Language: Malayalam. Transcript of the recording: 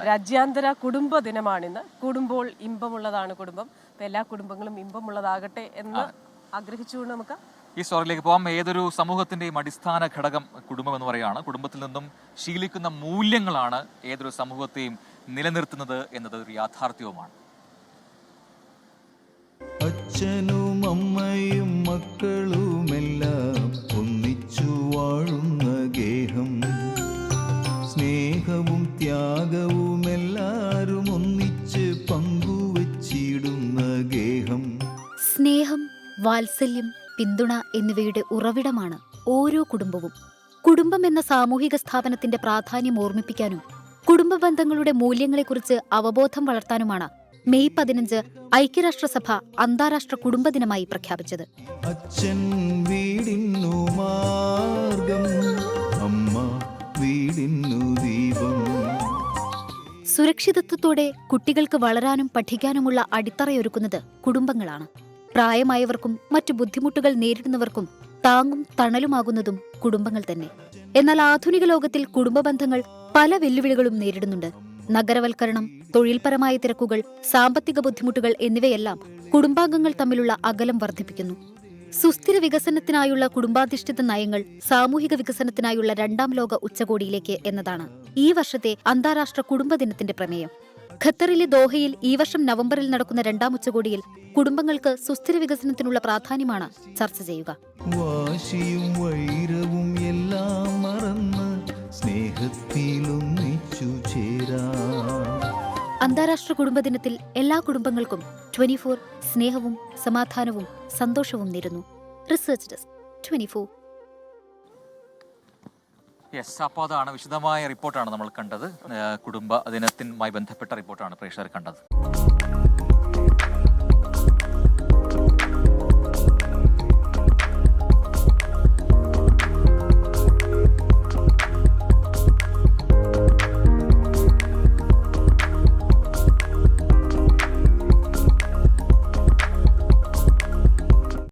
രാജ്യാന്തര കുടുംബ ദിനമാണിന്ന്. കൂടുമ്പോൾ ഇമ്പമുള്ളതാണ് കുടുംബം. അപ്പൊ എല്ലാ കുടുംബങ്ങളും ഇമ്പമുള്ളതാകട്ടെ എന്ന് ആഗ്രഹിച്ചുകൊണ്ട് നമുക്ക് ഈ സ്റ്റോറിലേക്ക് പോകാം ഏതൊരു സമൂഹത്തിന്റെയും അടിസ്ഥാന ഘടകം കുടുംബം എന്ന് പറയുകയാണ് കുടുംബത്തിൽ നിന്നും ശീലിക്കുന്ന മൂല്യങ്ങളാണ് ഏതൊരു സമൂഹത്തെയും നിലനിർത്തുന്നത് എന്നത് ഒരു യാഥാർത്ഥ്യവുമാണ്. അച്ഛനും അമ്മയും മക്കളുമെല്ലാം സ്നേഹം വാത്സല്യം പിന്തുണ എന്നിവയുടെ ഉറവിടമാണ് ഓരോ കുടുംബവും. കുടുംബം എന്ന സാമൂഹിക സ്ഥാപനത്തിന്റെ പ്രാധാന്യം ഓർമ്മിപ്പിക്കാനും കുടുംബ ബന്ധങ്ങളുടെ മൂല്യങ്ങളെക്കുറിച്ച് അവബോധം വളർത്താനുമാണ് മെയ് പതിനഞ്ച് ഐക്യരാഷ്ട്രസഭ അന്താരാഷ്ട്ര കുടുംബ ദിനമായി പ്രഖ്യാപിച്ചത്. അച്ഛൻ വീടിന്നു മാർഗം അമ്മ വീടിന്നു ദീപം. സുരക്ഷിതത്വത്തോടെ കുട്ടികൾക്ക് വളരാനും പഠിക്കാനുമുള്ള അടിത്തറയൊരുക്കുന്നത് കുടുംബങ്ങളാണ്. പ്രായമായവർക്കും മറ്റു ബുദ്ധിമുട്ടുകൾ നേരിടുന്നവർക്കും താങ്ങും തണലുമാകുന്നതും കുടുംബങ്ങൾ തന്നെ. എന്നാൽ ആധുനിക ലോകത്തിൽ കുടുംബ ബന്ധങ്ങൾ പല വെല്ലുവിളികളും നേരിടുന്നുണ്ട്. നഗരവൽക്കരണം തൊഴിൽപരമായ തിരക്കുകൾ സാമ്പത്തിക ബുദ്ധിമുട്ടുകൾ എന്നിവയെല്ലാം കുടുംബാംഗങ്ങൾ തമ്മിലുള്ള അകലം വർദ്ധിപ്പിക്കുന്നു. സുസ്ഥിര വികസനത്തിനായുള്ള കുടുംബാധിഷ്ഠിത നയങ്ങൾ സാമൂഹിക വികസനത്തിനായുള്ള രണ്ടാം ലോക ഉച്ചകോടിയിലേക്ക് എന്നതാണ് ഈ വർഷത്തെ അന്താരാഷ്ട്ര കുടുംബ ദിനത്തിന്റെ പ്രമേയം. ഖത്തറിലെ ദോഹയിൽ ഈ വർഷം നവംബറിൽ നടക്കുന്ന രണ്ടാം ഉച്ചകോടിയിൽ കുടുംബങ്ങൾക്ക് സുസ്ഥിര വികസനത്തിനുള്ള പ്രാധാന്യമാണ് ചർച്ച ചെയ്യുക. വാശിയും വൈരവും എല്ലാം മറന്ന് സ്നേഹത്തിലൊന്നിച്ചു ചേരാം. അന്താരാഷ്ട്ര കുടുംബ ദിനത്തിൽ എല്ലാ കുടുംബങ്ങൾക്കും ട്വന്റി ഫോർ സ്നേഹവും സമാധാനവും സന്തോഷവും നേരുന്നു. റിസർച്ച് ഡെസ്ക് ട്വന്റി യെസ് അപ്പോൾ അതാണ് വിശദമായ റിപ്പോർട്ടാണ് നമ്മൾ കണ്ടത്. കുടുംബ ദിനത്തിനുമായി ബന്ധപ്പെട്ട റിപ്പോർട്ടാണ് പ്രേക്ഷകർ കണ്ടത്.